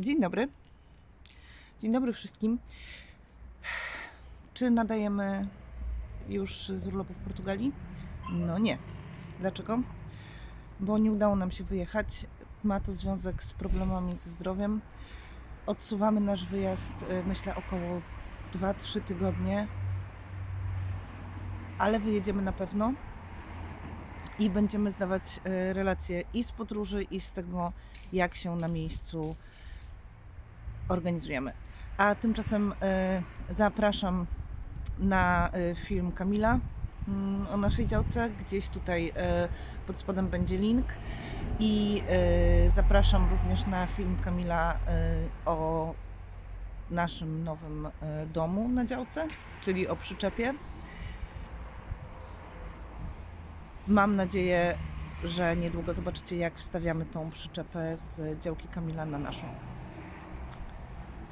Dzień dobry. Dzień dobry wszystkim. Czy nadajemy już z urlopu w Portugalii? No nie. Dlaczego? Bo nie udało nam się wyjechać. Ma to związek z problemami ze zdrowiem. Odsuwamy nasz wyjazd, y, myślę, około 2-3 tygodnie, ale wyjedziemy na pewno i będziemy zdawać y, relacje i z podróży, i z tego, jak się na miejscu organizujemy. A tymczasem e, zapraszam na e, film Kamila mm, o naszej działce. Gdzieś tutaj e, pod spodem będzie link. I zapraszam również na film Kamila o naszym nowym domu na działce, czyli o przyczepie. Mam nadzieję, że niedługo zobaczycie, jak wstawiamy tą przyczepę z działki Kamila na naszą.